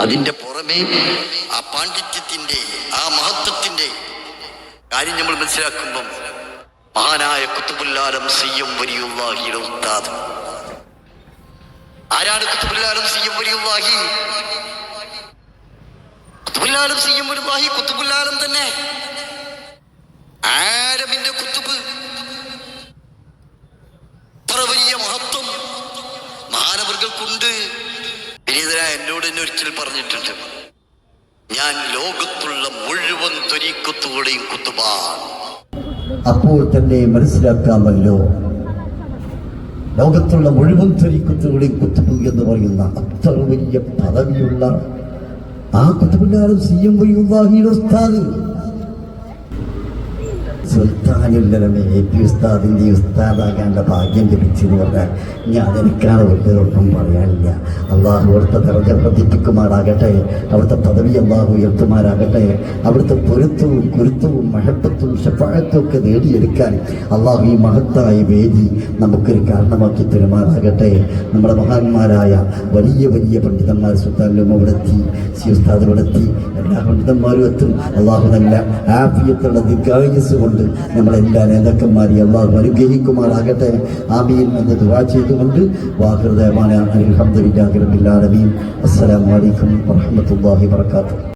അതിന്റെ പുറമേ ആ പാണ്ഡിത്യത്തിന്റെ ആ മഹത്വത്തിന്റെ കാര്യം നമ്മൾ മനസ്സിലാക്കുമ്പം മഹാനായ കുത്തുബുല്ലാലം സി എം വലിയുള്ളാഹിയുടെ ഉസ്താദ്. ആരാണ് കുത്തുബുല്ലാലം സി എം വലിയുള്ളാഹി? കുത്തുബുല്ലാലം സി എം തന്നെ. ആരമിന്റെ കുത്തുബ്? അത്ര വലിയ മഹത്വം മാനവർഗൾക്കുണ്ട് വിനീതനായ എന്നോട് പറഞ്ഞിട്ടുണ്ട്. ഞാൻ ലോകത്തുള്ള മുഴുവൻ ത്വരീക്കത്തുകളുടെയും കുത്തുബാൻ. അപ്പോൾ തന്നെ മനസ്സിലാക്കാമല്ലോ. ലോകത്തുള്ള മുഴുവൻ ത്വരിക്കുത്തുകളെയും കുത്തുബ് എന്ന് പറയുന്ന അത്ര വലിയ പദവിയുള്ള ആ കുത്തുബുല്ലാലും സി എം വൈ ഉസ്താദ്. സുൽത്താനുല്ലമേ എ പി ഉസ്താദിന്റെ ഉസ്താദാകാനുള്ള ഭാഗ്യം ലഭിച്ചെന്ന് പറഞ്ഞാൽ ഞാൻ എനിക്കാണ് വലിയതൊന്നും പറയാനില്ല. അള്ളാഹു അവിടുത്തെ ദർജ വർദ്ധിപ്പിക്കുമാറാകട്ടെ അവിടുത്തെ പദവി അള്ളാഹു ഉയർത്തുമാറാകട്ടെ അവിടുത്തെ പൊരുത്തവും കുരുത്തവും മഹത്വത്തും ഷഫാഴത്തും ഒക്കെ നേടിയെടുക്കാൻ അള്ളാഹു ഈ മഹത്തായ വേദി നമുക്കൊരു കാരണമാക്കി തരുമാറാകട്ടെ. നമ്മുടെ മഹാന്മാരായ വലിയ വലിയ പണ്ഡിതന്മാർ സുൽത്താനിലും അവിടെ എത്തി സി ഉസ്താദ് ഇവിടെ എത്തി എല്ലാ പണ്ഡിതന്മാരും എത്തും. അള്ളാഹു നല്ല ആഫിയത്തുള്ള ദിഗായസ് കൊണ്ട് നമ്മളെല്ലാ നേതാക്കന്മാരെ അള്ളാഹു അനുഗ്രഹിക്കുമാറാകട്ടെ. ആമീൻ എന്ന് ദുവാ ചെയ്തുകൊണ്ട് വാഹൃദയമാണ് അലഹമ്മദില്ലാഹി റബ്ബിൽ ആലമീൻ. അസ്സലാമു അലൈക്കും വറഹ്മത്തുള്ളാഹി വബറകാതുഹു.